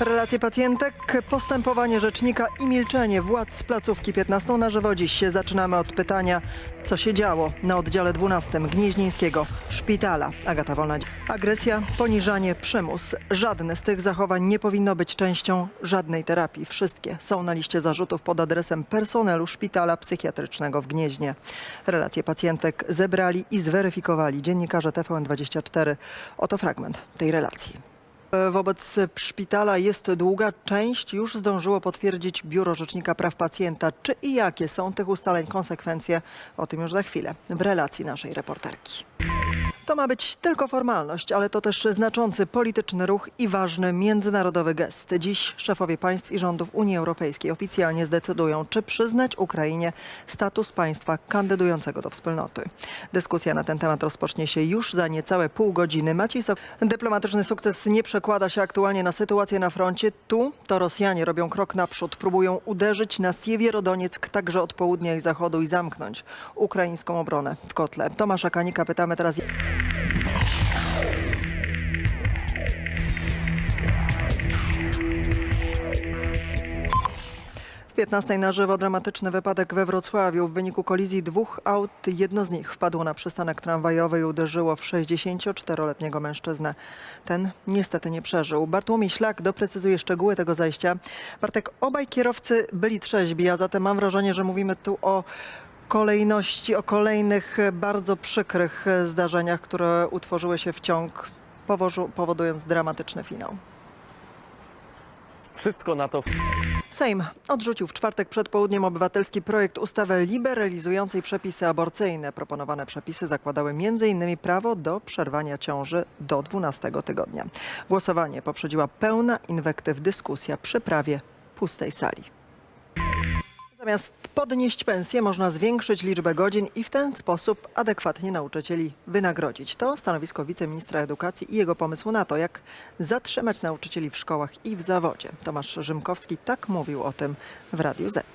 Relacje pacjentek, postępowanie rzecznika i milczenie władz z placówki 15 na żywo. Dziś się zaczynamy od pytania, co się działo na oddziale 12 Gnieźnieńskiego Szpitala. Agata Wolna. Agresja, poniżanie, przymus. Żadne z tych zachowań nie powinno być częścią żadnej terapii. Wszystkie są na liście zarzutów pod adresem personelu Szpitala Psychiatrycznego w Gnieźnie. Relacje pacjentek zebrali i zweryfikowali dziennikarze TVN24. Oto fragment tej relacji. Wobec szpitala jest długa. Część już zdążyło potwierdzić Biuro Rzecznika Praw Pacjenta. Czy i jakie są tych ustaleń konsekwencje? O tym już za chwilę w relacji naszej reporterki. To ma być tylko formalność, ale to też znaczący polityczny ruch i ważny międzynarodowy gest. Dziś szefowie państw i rządów Unii Europejskiej oficjalnie zdecydują, czy przyznać Ukrainie status państwa kandydującego do wspólnoty. Dyskusja na ten temat rozpocznie się już za niecałe pół godziny. Maciej Sok... Dyplomatyczny sukces nie przekłada się aktualnie na sytuację na froncie. Tu to Rosjanie robią krok naprzód. Próbują uderzyć na Siewierodonieck także od południa i zachodu i zamknąć ukraińską obronę w kotle. Tomasza Kanika pytamy teraz... W 15 na żywo dramatyczny wypadek we Wrocławiu. W wyniku kolizji dwóch aut jedno z nich wpadło na przystanek tramwajowy i uderzyło w 64-letniego mężczyznę. Ten niestety nie przeżył. Bartłomiej Szlak doprecyzuje szczegóły tego zajścia. Bartek, obaj kierowcy byli trzeźbi, a zatem mam wrażenie, że mówimy tu o kolejności, o kolejnych bardzo przykrych zdarzeniach, które utworzyły się w ciąg, powodując dramatyczny finał. Wszystko na to Sejm odrzucił w czwartek przed południem obywatelski projekt ustawy liberalizującej przepisy aborcyjne. Proponowane przepisy zakładały m.in. prawo do przerwania ciąży do 12 tygodnia. Głosowanie poprzedziła pełna inwektyw dyskusja przy prawie pustej sali. Zamiast podnieść pensję, można zwiększyć liczbę godzin i w ten sposób adekwatnie nauczycieli wynagrodzić. To stanowisko wiceministra edukacji i jego pomysł na to, jak zatrzymać nauczycieli w szkołach i w zawodzie. Tomasz Rzymkowski tak mówił o tym w Radiu Z.